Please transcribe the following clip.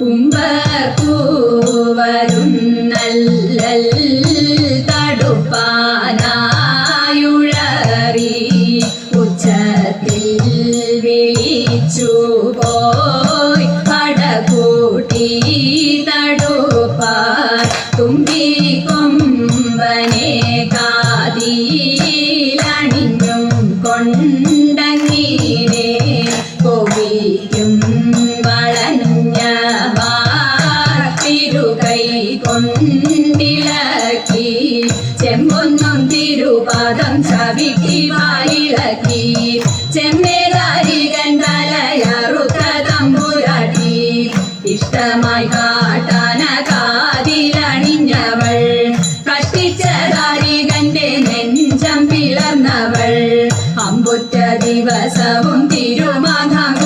കുംഭക്കൂവരും നല്ലൽ തടുപ്പാനായുഴറി ഉച്ചത്തിൽ വിളിച്ചു പോയി പടകൂട്ടി തടുപ്പാൻ തുമ്പി കൊമ്പനെ കാതിലണിഞ്ഞും കൊണ്ടങ്ങീനെ കൊവിക്കും കൊണ്ടിളക്കി ചെമ്പൊന്നും തിരുപാദം ചവിട്ടി വായിളക്കി. ചെമ്മേതാരി കണ്ടലയറുത്ത ഇഷ്ടമായി കാട്ടാന കാതിലണിഞ്ഞവൾ. കഷ്ടിച്ചതാരി കന്റെ നെഞ്ചം പിളർന്നവൾ. അമ്പുറ്റ ദിവസവും തിരുമാധം